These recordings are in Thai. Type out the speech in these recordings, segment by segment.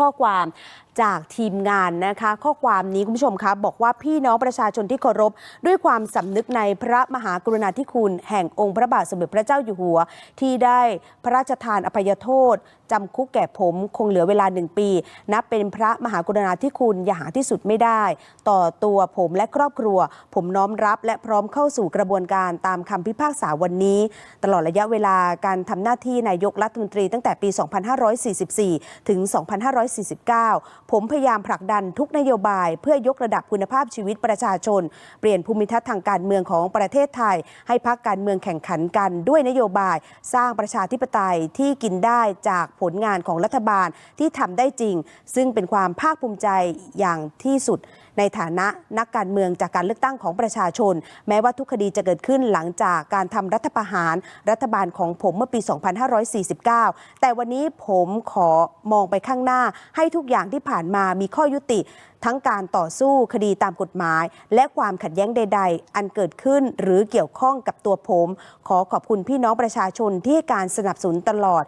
ข้อความ จากทีมงานนะคะ ข้อความนี้คุณผู้ชมคะบอกว่าพี่น้องประชาชนที่เคารพด้วยความสำนึกในพระมหากรุณาธิคุณ แห่งองค์พระบาทสมเด็จพระเจ้าอยู่หัว ที่ได้พระราชทานอภัยโทษจำคุกแก่ผมคงเหลือเวลาหนึ่งปี นับเป็นพระมหากรุณาธิคุณอย่างหาที่สุดไม่ได้ ต่อตัวผมและครอบครัว ผมน้อมรับและพร้อมเข้าสู่กระบวนการตามคำพิพากษาวันนี้ ตลอดระยะเวลาการทำหน้าที่นายกรัฐมนตรีตั้งแต่ปี 2544 ถึง 2549ผมพยายามผลักดันทุกนโยบายเพื่อยกระดับคุณภาพชีวิตประชาชน เปลี่ยนภูมิทัศน์ทางการเมืองของประเทศไทย ให้พักการเมืองแข่งขันกันด้วยนโยบาย สร้างประชาธิปไตยที่กินได้จากผลงานของรัฐบาลที่ทำได้จริง ซึ่งเป็นความภาคภูมิใจอย่างที่สุด ในฐานะนักการเมืองจากการเลือกตั้งของประชาชน แม้ว่าทุกคดีจะเกิดขึ้นหลังจากการทำรัฐประหารรัฐบาลของผมเมื่อปี 2549 แต่วันนี้ผมขอมองไปข้างหน้า ให้ทุกอย่างที่ผ่านมามีข้อยุติทั้งการต่อสู้คดีตามกฎหมาย และความขัดแย้งใด ๆ อันเกิดขึ้นหรือเกี่ยวข้องกับตัวผม ขอขอบคุณพี่น้องประชาชนที่ให้การสนับสนุนตลอด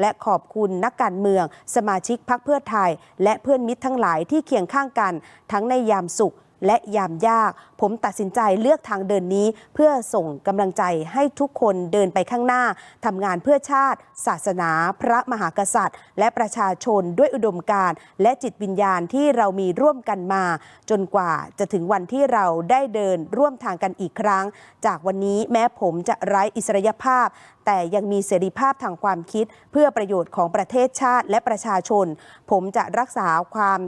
และขอบคุณนักการเมือง สมาชิกพรรคเพื่อไทย และเพื่อนมิตรทั้งหลายที่เคียงข้างกัน ทั้งในยามสุข และยามยาก ผมตัดสินใจเลือกทางเดินนี้ เพื่อส่งกำลังใจให้ทุกคนเดินไปข้างหน้าทำงานเพื่อชาติ ศาสนา พระมหากษัตริย์ และประชาชนด้วยอุดมการณ์และจิตวิญญาณที่เรามีร่วมกันมา จนกว่าจะถึงวันที่เราได้เดินร่วมทางกันอีกครั้ง จากวันนี้แม้ผมจะไร้อิสรยภาพ แต่ยังมีเสรีภาพทางความคิด เพื่อประโยชน์ของประเทศชาติและประชาชน ผมจะรักษาความ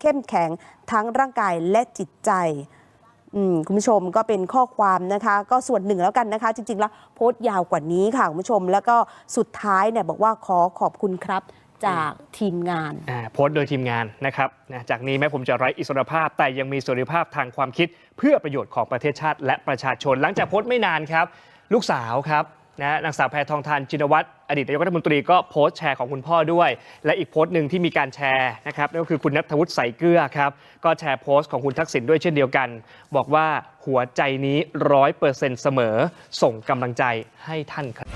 เข้มแข็งทั้งร่างกายและจิตใจคุณผู้ชมก็เป็นข้อความนะคะ ก็ส่วนหนึ่งแล้วกันนะคะ จริง ๆ แล้วโพสต์ยาวกว่านี้ค่ะคุณผู้ชม แล้วก็สุดท้ายเนี่ยบอกว่าขอขอบคุณครับจากทีมงานโพสต์โดยทีมงานนะครับนะจากนี้แม้ผมจะไร้อิสรภาพ แต่ยังมีเสรีภาพทางความคิด เพื่อประโยชน์ของประเทศชาติและประชาชน หลังจากโพสต์ไม่นานครับ ลูกสาวครับ นะนางสาวแพทองทานจินวัตรอดีตนายกรัฐมนตรีก็โพสต์แชร์ของคุณพ่อด้วย และอีกโพสต์หนึ่งที่มีการแชร์นะครับนั่นก็คือคุณนัทวุฒิใสเกลือครับก็แชร์โพสต์ของคุณทักษิณด้วยเช่นเดียวกัน บอกว่าหัวใจนี้ร้อยเปอร์เซ็นต์เสมอส่งกำลังใจให้ท่านครับ